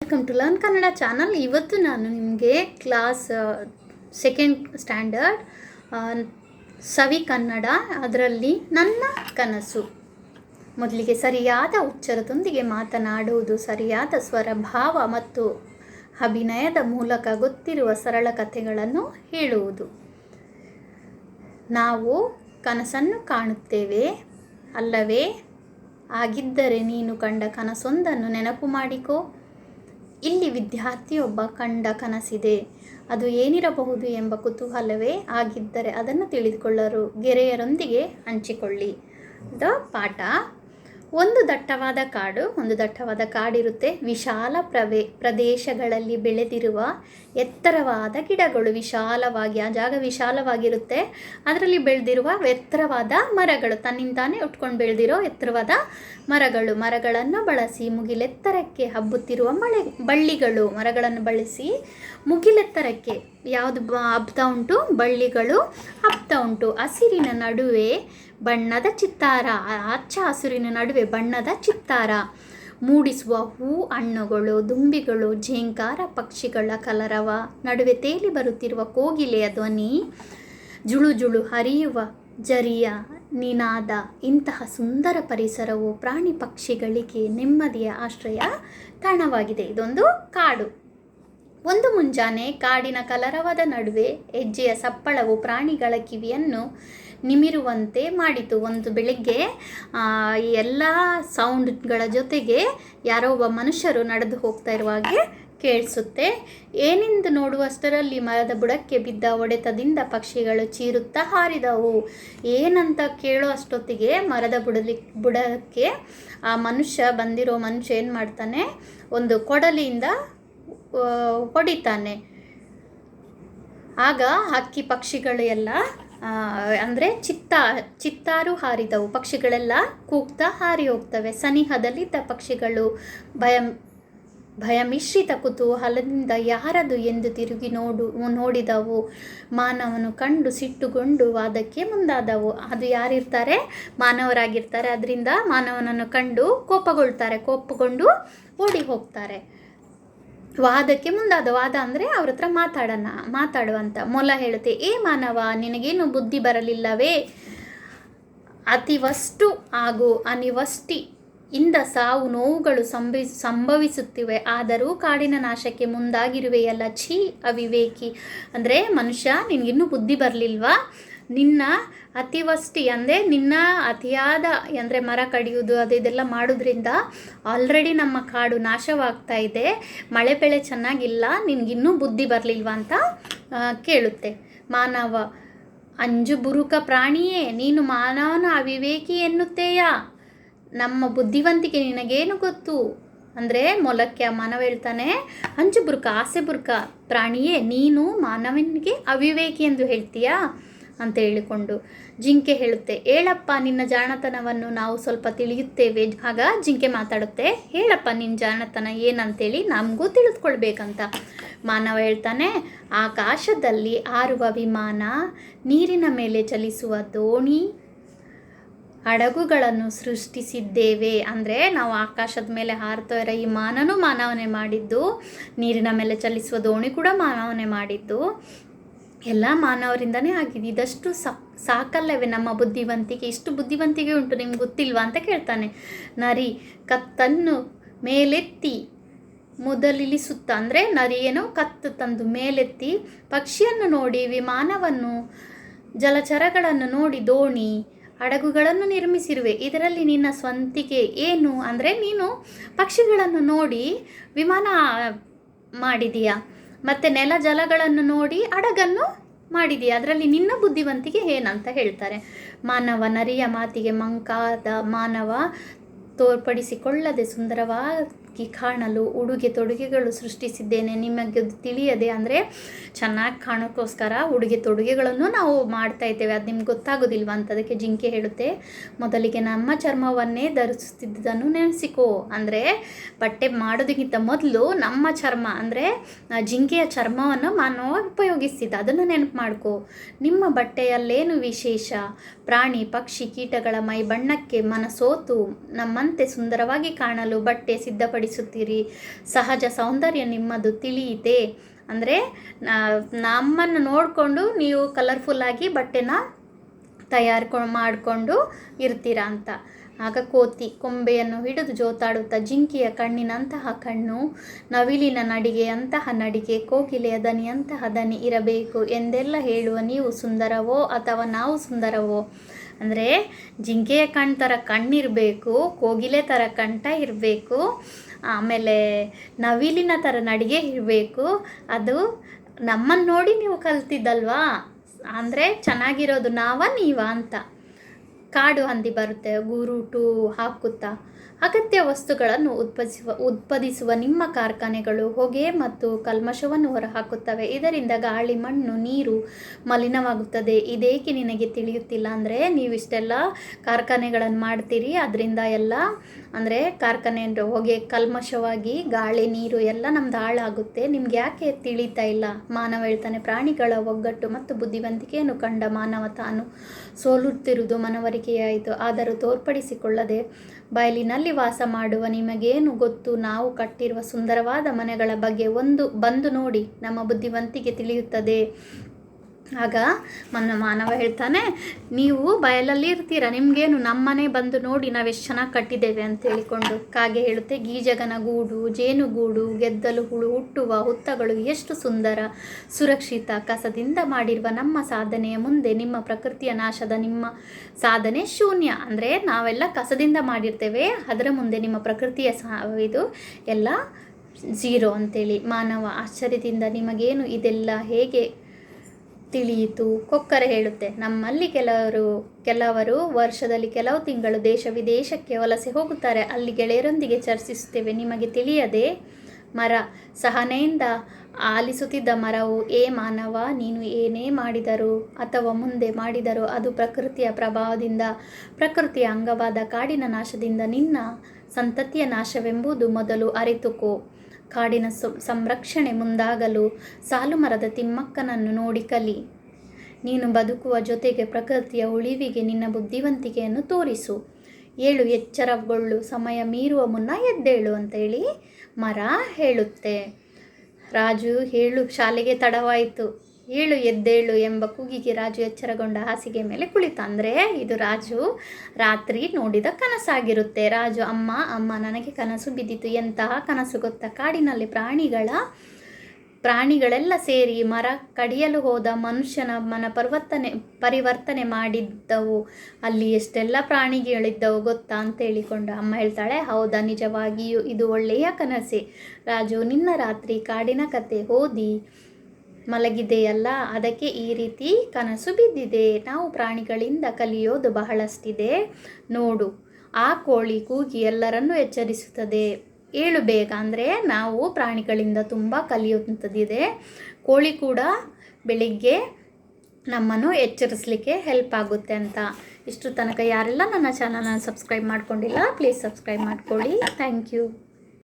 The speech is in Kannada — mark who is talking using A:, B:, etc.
A: Welcome to learn Kannada channel ಇವತ್ತು ನಾನು ನಿಮಗೆ ಕ್ಲಾಸ್ ಸೆಕೆಂಡ್ ಸ್ಟ್ಯಾಂಡರ್ಡ್ ಸವಿ ಕನ್ನಡ, ಅದರಲ್ಲಿ ನನ್ನ ಕನಸು. ಮೊದಲಿಗೆ ಸರಿಯಾದ ಉಚ್ಚರದೊಂದಿಗೆ ಮಾತನಾಡುವುದು, ಸರಿಯಾದ ಸ್ವರ, ಭಾವ ಮತ್ತು ಅಭಿನಯದ ಮೂಲಕ ಗೊತ್ತಿರುವ ಸರಳ ಕಥೆಗಳನ್ನು ಹೇಳುವುದು. ನಾವು ಕನಸನ್ನು ಕಾಣುತ್ತೇವೆ, ಅಲ್ಲವೇ? ಆಗಿದ್ದರೆ ನೀನು ಕಂಡ ಕನಸೊಂದನ್ನು ನೆನಪು ಮಾಡಿಕೋ. ಇಲ್ಲಿ ವಿದ್ಯಾರ್ಥಿಯೊಬ್ಬ ಕಂಡ ಕನಸಿದೆ. ಅದು ಏನಿರಬಹುದು ಎಂಬ ಕುತೂಹಲವೇ ಆಗಿದ್ದರೆ ಅದನ್ನು ತಿಳಿದುಕೊಳ್ಳರು. ಗೆರೆಯರೊಂದಿಗೆ ಹಂಚಿಕೊಳ್ಳಿ. ದ ಪಾಠ ಒಂದು ದಟ್ಟವಾದ ಕಾಡು, ಒಂದು ದಟ್ಟವಾದ ಕಾಡಿರುತ್ತೆ. ವಿಶಾಲ ಪ್ರವೇ, ಪ್ರದೇಶಗಳಲ್ಲಿ ಬೆಳೆದಿರುವ ಎತ್ತರವಾದ ಗಿಡಗಳು ವಿಶಾಲವಾಗಿ, ಆ ಜಾಗ ವಿಶಾಲವಾಗಿರುತ್ತೆ. ಅದರಲ್ಲಿ ಬೆಳೆದಿರುವ ಎತ್ತರವಾದ ಮರಗಳು ತನ್ನಿಂದಾನೇ ಉಟ್ಕೊಂಡು ಬೆಳೆದಿರೋ ಎತ್ತರವಾದ ಮರಗಳು. ಮರಗಳನ್ನು ಬಳಸಿ ಮುಗಿಲೆತ್ತರಕ್ಕೆ ಹಬ್ಬುತ್ತಿರುವ ಮಳೆ, ಬಳ್ಳಿಗಳು, ಮರಗಳನ್ನು ಬಳಸಿ ಮುಗಿಲೆತ್ತರಕ್ಕೆ ಯಾವುದು ಹಬ್ತಾ ಉಂಟು? ಬಳ್ಳಿಗಳು ಹಬ್ತಾ ಉಂಟು. ಹಸಿರಿನ ನಡುವೆ ಬಣ್ಣದ ಚಿತ್ತಾರ. ಹಚ್ಚ ಹಸಿರಿನ ನಡುವೆ ಬಣ್ಣದ ಚಿತ್ತಾರ. ಮೂಡಿಸುವ ಹೂ, ಹಣ್ಣುಗಳು, ದುಂಬಿಗಳು, ಝೇಂಕಾರ, ಪಕ್ಷಿಗಳ ಕಲರವ. ನಡುವೆ ತೇಲಿ ಬರುತ್ತಿರುವ ಕೋಗಿಲೆಯ ಧ್ವನಿ. ಜುಳು ಜುಳು ಹರಿಯುವ ಜರಿಯ ನಿನಾದ. ಇಂತಹ ಸುಂದರ ಪರಿಸರವು ಪ್ರಾಣಿ ಪಕ್ಷಿಗಳಿಗೆ ನೆಮ್ಮದಿಯ ಆಶ್ರಯ ತಾಣವಾಗಿದೆ. ಇದೊಂದು ಕಾಡು. ಒಂದು ಮುಂಜಾನೆ ಕಾಡಿನ ಕಲರವದ ನಡುವೆ ಹೆಜ್ಜೆಯ ಸಪ್ಪಳವು ಪ್ರಾಣಿಗಳ ಕಿವಿಯನ್ನು ನಿಮಿರುವಂತೆ ಮಾಡಿತು. ಒಂದು ಬೆಳಿಗ್ಗೆ ಎಲ್ಲ ಸೌಂಡ್ಗಳ ಜೊತೆಗೆ ಯಾರೋ ಒಬ್ಬ ಮನುಷ್ಯರು ನಡೆದು ಹೋಗ್ತಾ ಇರುವಾಗೆ ಕೇಳಿಸುತ್ತೆ. ಏನೆಂದು ನೋಡುವಷ್ಟರಲ್ಲಿ ಮರದ ಬುಡಕ್ಕೆ ಬಿದ್ದ ಒಡೆತದಿಂದ ಪಕ್ಷಿಗಳು ಚೀರುತ್ತಾ ಹಾರಿದವು. ಏನಂತ ಕೇಳೋ ಅಷ್ಟೊತ್ತಿಗೆ ಮರದ ಬುಡಲಿ, ಬುಡಕ್ಕೆ ಆ ಮನುಷ್ಯ ಬಂದಿರೋ ಮನುಷ್ಯ ಏನು ಮಾಡ್ತಾನೆ, ಒಂದು ಕೊಡಲಿಯಿಂದ ಹೊಡಿತಾನೆ. ಆಗ ಹಕ್ಕಿ ಪಕ್ಷಿಗಳು ಎಲ್ಲ ಅಂದರೆ ಚಿತ್ತ, ಚಿತ್ತಾರು ಹಾರಿದವು. ಪಕ್ಷಿಗಳೆಲ್ಲ ಕೂಗ್ತಾ ಹಾರಿ ಹೋಗ್ತವೆ. ಸನಿಹದಲ್ಲಿದ್ದ ಪಕ್ಷಿಗಳು ಭಯ ಭಯ ಮಿಶ್ರಿತ ಕುತೂಹಲದಿಂದ ಯಾರದು ಎಂದು ತಿರುಗಿ ನೋಡು, ನೋಡಿದವು. ಮಾನವನು ಕಂಡು ಸಿಟ್ಟುಗೊಂಡು ವಾದಕ್ಕೆ ಮುಂದಾದವು. ಅದು ಯಾರಿರ್ತಾರೆ? ಮಾನವರಾಗಿರ್ತಾರೆ. ಅದರಿಂದ ಮಾನವನನ್ನು ಕಂಡು ಕೋಪಗೊಳ್ತಾರೆ. ಕೋಪಗೊಂಡು ಓಡಿ ಹೋಗ್ತಾರೆ. ವಾದಕ್ಕೆ ಮುಂದಾದ ವಾದ ಅಂದರೆ ಅವ್ರ ಹತ್ರ ಮಾತಾಡೋಣ, ಮಾತಾಡುವಂತ. ಮೊಲ ಹೇಳುತ್ತೆ ಏ ಮಾನವ, ನಿನಗೇನು ಬುದ್ಧಿ ಬರಲಿಲ್ಲವೇ? ಅತಿವಷ್ಟು ಹಾಗೂ ಅನಿವಷ್ಟಿ ಇಂದ ಸಾವು ನೋವುಗಳು ಸಂಭವಿ, ಸಂಭವಿಸುತ್ತಿವೆ. ಆದರೂ ಕಾಡಿನ ನಾಶಕ್ಕೆ ಮುಂದಾಗಿರುವೆಯಲ್ಲ, ಛೀ ಅವಿವೇಕಿ. ಅಂದರೆ ಮನುಷ್ಯ, ನಿನಗಿನ್ನೂ ಬುದ್ಧಿ ಬರಲಿಲ್ವಾ? ನಿನ್ನ ಅತಿವಷ್ಟಿ ಅಂದರೆ ನಿನ್ನ ಅತಿಯಾದ ಅಂದರೆ ಮರ ಕಡಿಯೋದು ಅದು ಇದೆಲ್ಲ ಮಾಡೋದ್ರಿಂದ ಆಲ್ರೆಡಿ ನಮ್ಮ ಕಾಡು ನಾಶವಾಗ್ತಾ ಇದೆ. ಮಳೆ ಬೆಳೆ ಚೆನ್ನಾಗಿಲ್ಲ ನಿನಗಿನ್ನೂ ಬುದ್ಧಿ ಬರಲಿಲ್ವಾ ಅಂತ ಕೇಳುತ್ತೆ. ಮಾನವ, ಅಂಜು ಬುರುಕ ಪ್ರಾಣಿಯೇ, ನೀನು ಮಾನವನ ಅವಿವೇಕಿ ಎನ್ನುತ್ತೆಯಾ? ನಮ್ಮ ಬುದ್ಧಿವಂತಿಕೆ ನಿನಗೇನು ಗೊತ್ತು? ಅಂದರೆ ಮೊಲಕ್ಕೆ ಮಾನವ ಹೇಳ್ತಾನೆ, ಅಂಜು ಬುರುಕ, ಆಸೆ ಬುರುಕ ಪ್ರಾಣಿಯೇ, ನೀನು ಮಾನವನಿಗೆ ಅವಿವೇಕಿ ಎಂದು ಹೇಳ್ತೀಯಾ? ಅಂತ ಹೇಳಿಕೊಂಡು ಜಿಂಕೆ ಹೇಳುತ್ತೆ. ಹೇಳಪ್ಪ, ನಿನ್ನ ಜಾಣತನವನ್ನು ನಾವು ಸ್ವಲ್ಪ ತಿಳಿಯುತ್ತೇವೆ. ಆಗ ಜಿಂಕೆ ಮಾತಾಡುತ್ತೆ. ಹೇಳಪ್ಪ ನಿನ್ನ ಜಾಣತನ ಏನಂತೇಳಿ ನಮಗೂ ತಿಳಿದುಕೊಳ್ಬೇಕಂತ. ಮಾನವ ಹೇಳ್ತಾನೆ, ಆಕಾಶದಲ್ಲಿ ಹಾರುವ ವಿಮಾನ, ನೀರಿನ ಮೇಲೆ ಚಲಿಸುವ ದೋಣಿ, ಹಡಗುಗಳನ್ನು ಸೃಷ್ಟಿಸಿದ್ದೇವೆ. ಅಂದರೆ ನಾವು ಆಕಾಶದ ಮೇಲೆ ಹಾರ್ತಾ ಇರೋ ಈ ಮಾನನೂ ಮಾನವನೇ ಮಾಡಿದ್ದು, ನೀರಿನ ಮೇಲೆ ಚಲಿಸುವ ದೋಣಿ ಕೂಡ ಮಾನವನೇ ಮಾಡಿದ್ದು. ಎಲ್ಲ ಮಾನವರಿಂದನೇ ಆಗಿದೆ. ಇದಷ್ಟು ಸಾಕ್ ಸಾಕಲ್ಲವೇ ನಮ್ಮ ಬುದ್ಧಿವಂತಿಕೆ? ಇಷ್ಟು ಬುದ್ಧಿವಂತಿಕೆ ಉಂಟು ನಿಮ್ಗೆ ಗೊತ್ತಿಲ್ವಾ ಅಂತ ಕೇಳ್ತಾನೆ. ನರಿ, ಕತ್ತನ್ನು ಮೇಲೆತ್ತಿ ಮೊದಲಿಳಿಸುತ್ತ ಅಂದರೆ ನರಿಯೇನೋ ಕತ್ತು ತಂದು ಮೇಲೆತ್ತಿ ಪಕ್ಷಿಯನ್ನು ನೋಡಿ, ವಿಮಾನವನ್ನು, ಜಲಚರಗಳನ್ನು ನೋಡಿ, ದೋಣಿ, ಹಡಗುಗಳನ್ನು ನಿರ್ಮಿಸಿರುವೆ. ಇದರಲ್ಲಿ ನಿನ್ನ ಸ್ವಂತಿಕೆ ಏನು? ಅಂದರೆ ನೀನು ಪಕ್ಷಿಗಳನ್ನು ನೋಡಿ ವಿಮಾನ ಮಾಡಿದೀಯಾ? ಮತ್ತು ನೆಲ ಜಲಗಳನ್ನು ನೋಡಿ ಹಡಗನ್ನು ಮಾಡಿದೀಯ ಅದರಲ್ಲಿ ನಿನ್ನ ಬುದ್ಧಿವಂತಿಕೆ ಏನಂತ ಹೇಳ್ತಾರೆ. ಮಾನವ ನರಿಯ ಮಾತಿಗೆ ಮಂಕಾದ ಮಾನವ ತೋರ್ಪಡಿಸಿಕೊಳ್ಳದೆ ಸುಂದರವಾಗಿ ಕಾಣಲು, ಉಡುಗೆ ತೊಡುಗೆಗಳು ಸೃಷ್ಟಿಸಿದ್ದೇನೆ. ನಿಮಗೆ ತಿಳಿಯದೆ ಅಂದರೆ ಚೆನ್ನಾಗಿ ಕಾಣೋಕ್ಕೋಸ್ಕರ ಉಡುಗೆ ತೊಡುಗೆಗಳನ್ನು ನಾವು ಮಾಡ್ತಾ ಇದ್ದೇವೆ. ಅದು ನಿಮ್ಗೆ ಗೊತ್ತಾಗೋದಿಲ್ವ ಅಂತ ಅದಕ್ಕೆ ಜಿಂಕೆ ಹೇಳುತ್ತೆ. ಮೊದಲಿಗೆ ನಮ್ಮ ಚರ್ಮವನ್ನೇ ಧರಿಸುತ್ತಿದ್ದುದನ್ನು ನೆನೆಸಿಕೋ. ಅಂದರೆ ಬಟ್ಟೆ ಮಾಡೋದಕ್ಕಿಂತ ಮೊದಲು ನಮ್ಮ ಚರ್ಮ, ಅಂದರೆ ಜಿಂಕೆಯ ಚರ್ಮವನ್ನು ಮಾನವ ಉಪಯೋಗಿಸ್ತಿದ್ದ. ಅದನ್ನು ನೆನಪು ಮಾಡ್ಕೋ. ನಿಮ್ಮ ಬಟ್ಟೆಯಲ್ಲೇನು ವಿಶೇಷ? ಪ್ರಾಣಿ, ಪಕ್ಷಿ, ಕೀಟಗಳ ಮೈ ಬಣ್ಣಕ್ಕೆ ಮನಸೋತು ನಮ್ಮಂತೆ ಸುಂದರವಾಗಿ ಕಾಣಲು ಬಟ್ಟೆ ಸಿದ್ಧಪಡಿಸಿ ನಡೆಸುತ್ತೀರಿ ಸಹಜ ಸೌಂದರ್ಯ ನಿಮ್ಮದು ತಿಳಿಯಿತೆ? ಅಂದರೆ ನಮ್ಮನ್ನು ನೋಡಿಕೊಂಡು ನೀವು ಕಲರ್ಫುಲ್ಲಾಗಿ ಬಟ್ಟೆನ ತಯಾರು ಮಾಡಿಕೊಂಡು ಇರ್ತೀರಾ ಅಂತ. ಆಗ ಕೋತಿ ಕೊಂಬೆಯನ್ನು ಹಿಡಿದು ಜೋತಾಡುತ್ತಾ ಜಿಂಕೆಯ ಕಣ್ಣಿನಂತಹ ಕಣ್ಣು, ನವಿಲಿನ ನಡಿಗೆಯಂತಹ ನಡಿಗೆ ಕೋಕಿಲೆಯ ದನಿಯಂತಹ ದನಿ ಇರಬೇಕು ಎಂದೆಲ್ಲ ಹೇಳುವ ನೀವು ಸುಂದರವೋ ಅಥವಾ ನಾವು ಸುಂದರವೋ? ಅಂದರೆ ಜಿಂಕೆಯ ಕಣ್ ಥರ ಕಣ್ಣಿರಬೇಕು, ಕೋಗಿಲೆ ಥರ ಕಂಠ ಇರಬೇಕು ಆಮೇಲೆ ನವಿಲಿನ ಥರ ನಡಿಗೆ ಇರಬೇಕು ಅದು ನಮ್ಮನ್ನು ನೋಡಿ ನೀವು ಕಲ್ತಿದ್ದಲ್ವಾ? ಅಂದರೆ ಚೆನ್ನಾಗಿರೋದು ನಾವ, ನೀವಾ ಅಂತ. ಕಾಡು ಹಂದಿ ಬರುತ್ತೆ, ಗುರುಟು ಹಾಕುತ್ತಾ. ಅಗತ್ಯ ವಸ್ತುಗಳನ್ನು ಉತ್ಪಾದಿಸುವ ಉತ್ಪಾದಿಸುವ ನಿಮ್ಮ ಕಾರ್ಖಾನೆಗಳು ಹೊಗೆ ಮತ್ತು ಕಲ್ಮಶವನ್ನು ಹೊರಹಾಕುತ್ತವೆ. ಇದರಿಂದ ಗಾಳಿ, ಮಣ್ಣು, ನೀರು ಮಲಿನವಾಗುತ್ತದೆ. ಇದೇಕೆ ನಿನಗೆ ತಿಳಿಯುತ್ತಿಲ್ಲ ಅಂದರೆ ನೀವಿಷ್ಟೆಲ್ಲ ಕಾರ್ಖಾನೆಗಳನ್ನು ಮಾಡ್ತೀರಿ. ಅದರಿಂದ ಎಲ್ಲ ಅಂದರೆ ಕಾರ್ಖಾನೆ ಹೊಗೆ ಕಲ್ಮಶವಾಗಿ ಗಾಳಿ, ನೀರು ಎಲ್ಲ ನಮ್ದು ಹಾಳಾಗುತ್ತೆ. ನಿಮ್ಗೆ ಯಾಕೆ ತಿಳಿತಾ ಇಲ್ಲ? ಮಾನವ ಹೇಳ್ತಾನೆ ಪ್ರಾಣಿಗಳ ಒಗ್ಗಟ್ಟು ಮತ್ತು ಬುದ್ಧಿವಂತಿಕೆಯನ್ನು ಕಂಡ ಮಾನವ ತಾನು ಸೋಲುತ್ತಿರುವುದು ಮನವರಿಕೆಯಾಯಿತು. ಆದರೂ ತೋರ್ಪಡಿಸಿಕೊಳ್ಳದೆ ಬಯಲಿನಲ್ಲಿ ವಾಸ ಮಾಡುವ ನಿಮಗೇನು ಗೊತ್ತು? ನಾವು ಕಟ್ಟಿರುವ ಸುಂದರವಾದ ಮನೆಗಳ ಬಗ್ಗೆ ಒಂದು ಬಂದು ನೋಡಿ ನಮ್ಮ ಬುದ್ಧಿವಂತಿಕೆ ತಿಳಿಯುತ್ತದೆ. ಆಗ ಮನ್ನ ಮಾನವ ಹೇಳ್ತಾನೆ, ನೀವು ಬಯಲಲ್ಲಿ ಇರ್ತೀರ? ನಿಮ್ಗೇನು ನಮ್ಮನೆ ಬಂದು ನೋಡಿ ನಾವು ಎಷ್ಟು ಚೆನ್ನಾಗಿ ಕಟ್ಟಿದ್ದೇವೆ? ಅಂತ ಹೇಳಿಕೊಂಡು ಕಾಗೆ ಹೇಳುತ್ತೆ, ಗೀಜಗನ ಗೂಡು, ಜೇನುಗೂಡು, ಗೆದ್ದಲು ಹುಳು, ಹುಟ್ಟುವ ಹುತ್ತಗಳು ಎಷ್ಟು ಸುಂದರ, ಸುರಕ್ಷಿತ ಕಸದಿಂದ ಮಾಡಿರುವ ನಮ್ಮ ಸಾಧನೆಯ ಮುಂದೆ ನಿಮ್ಮ ಪ್ರಕೃತಿಯ ನಾಶದ ನಿಮ್ಮ ಸಾಧನೆ ಶೂನ್ಯ. ಅಂದರೆ ನಾವೆಲ್ಲ ಕಸದಿಂದ ಮಾಡಿರ್ತೇವೆ, ಅದರ ಮುಂದೆ ನಿಮ್ಮ ಪ್ರಕೃತಿಯ ಸಾ, ಇದು ಎಲ್ಲ ಝೀರೋ ಅಂತೇಳಿ ಮಾನವ ಆಶ್ಚರ್ಯದಿಂದ ನಿಮಗೇನು ಇದೆಲ್ಲ ಹೇಗೆ ತಿಳಿಯಿತು. ಕೊಕ್ಕರೆ ಹೇಳುತ್ತೆ, ನಮ್ಮಲ್ಲಿ ಕೆಲವರು ಕೆಲವರು ವರ್ಷದಲ್ಲಿ ಕೆಲವು ತಿಂಗಳು ದೇಶ ವಿದೇಶಕ್ಕೆ ವಲಸೆ ಹೋಗುತ್ತಾರೆ. ಅಲ್ಲಿ ಗೆಳೆಯರೊಂದಿಗೆ ಚರ್ಚಿಸುತ್ತೇವೆ. ನಿಮಗೆ ತಿಳಿಯದೆ ಮರ, ಸಹನೆಯಿಂದ ಆಲಿಸುತ್ತಿದ್ದ ಮರವು ಏ ಮಾನವ, ನೀನು ಏನೇ ಮಾಡಿದರೂ ಅಥವಾ ಮುಂದೆ ಮಾಡಿದರೂ ಅದು ಪ್ರಕೃತಿಯ ಪ್ರಭಾವದಿಂದ, ಪ್ರಕೃತಿಯ ಅಂಗವಾದ ಕಾಡಿನ ನಾಶದಿಂದ ನಿನ್ನ ಸಂತತಿಯ ನಾಶವೆಂಬುದು ಮೊದಲು ಅರಿತುಕೋ. ಕಾಡಿನ ಸಂರಕ್ಷಣೆ ಮುಂದಾಗಲು ಸಾಲು ಮರದ ತಿಮ್ಮಕ್ಕನನ್ನು ನೋಡಿ ಕಲಿ. ನೀನು ಬದುಕುವ ಜೊತೆಗೆ ಪ್ರಕೃತಿಯ ಉಳಿವಿಗೆ ನಿನ್ನ ಬುದ್ಧಿವಂತಿಕೆಯನ್ನು ತೋರಿಸು. ಏಳು ಎಚ್ಚರಗೊಳ್ಳು, ಸಮಯ ಮೀರುವ ಮುನ್ನ ಎದ್ದೇಳು ಅಂತೇಳಿ ಮರ ಹೇಳುತ್ತೆ. ರಾಜು ಹೇಳು, ಶಾಲೆಗೆ ತಡವಾಯಿತು. ಏಳು ಎದ್ದೇಳು ಎಂಬ ಕೂಗಿಗೆ ರಾಜು ಎಚ್ಚರಗೊಂಡ ಹಾಸಿಗೆ ಮೇಲೆ ಕುಳಿತ. ಅಂದರೆ ಇದು ರಾಜು ರಾತ್ರಿ ನೋಡಿದ ಕನಸಾಗಿರುತ್ತೆ. ರಾಜು, ಅಮ್ಮ ಅಮ್ಮ, ನನಗೆ ಕನಸು ಬಿದ್ದಿತು. ಎಂತಹ ಕನಸು ಗೊತ್ತಾ? ಕಾಡಿನಲ್ಲಿ ಪ್ರಾಣಿಗಳ, ಪ್ರಾಣಿಗಳೆಲ್ಲ ಸೇರಿ ಮರ ಕಡಿಯಲು ಹೋದ ಮನುಷ್ಯನ ಮನ ಪರಿವರ್ತನೆ ಪರಿವರ್ತನೆ ಮಾಡಿದ್ದವು. ಅಲ್ಲಿ ಎಷ್ಟೆಲ್ಲ ಪ್ರಾಣಿಗಳಿದ್ದವು ಗೊತ್ತಾ? ಅಂತ ಹೇಳಿಕೊಂಡ. ಅಮ್ಮ ಹೇಳ್ತಾಳೆ, ಹೌದಾ, ನಿಜವಾಗಿಯೂ ಇದು ಒಳ್ಳೆಯ ಕನಸೆ. ರಾಜು, ನಿನ್ನ ರಾತ್ರಿ ಕಾಡಿನ ಕತೆ ಓದಿ. ಮಲಗಿದೆಯಲ್ಲ, ಅದಕ್ಕೆ ಈ ರೀತಿ ಕನಸು ಬಿದ್ದಿದೆ. ನಾವು ಪ್ರಾಣಿಗಳಿಂದ ಕಲಿಯೋದು ಬಹಳಷ್ಟಿದೆ. ನೋಡು, ಆ ಕೋಳಿ ಕೂಗಿ ಎಲ್ಲರನ್ನೂ ಎಚ್ಚರಿಸುತ್ತದೆ. ಏಳು ಬೇಗ ಅಂದರೆ ನಾವು ಪ್ರಾಣಿಗಳಿಂದ ತುಂಬ ಕಲಿಯುವಂಥದ್ದಿದೆ. ಕೋಳಿ ಕೂಡ ಬೆಳಿಗ್ಗೆ ನಮ್ಮನ್ನು ಎಚ್ಚರಿಸಲಿಕ್ಕೆ ಹೆಲ್ಪ್ ಆಗುತ್ತೆ ಅಂತ. ಇಷ್ಟು ತನಕ ಯಾರೆಲ್ಲ ನನ್ನ ಚಾನಲ್ನ ಸಬ್ಸ್ಕ್ರೈಬ್ ಮಾಡ್ಕೊಂಡಿಲ್ಲ ಪ್ಲೀಸ್ ಸಬ್ಸ್ಕ್ರೈಬ್ ಮಾಡ್ಕೊಳ್ಳಿ. Thank you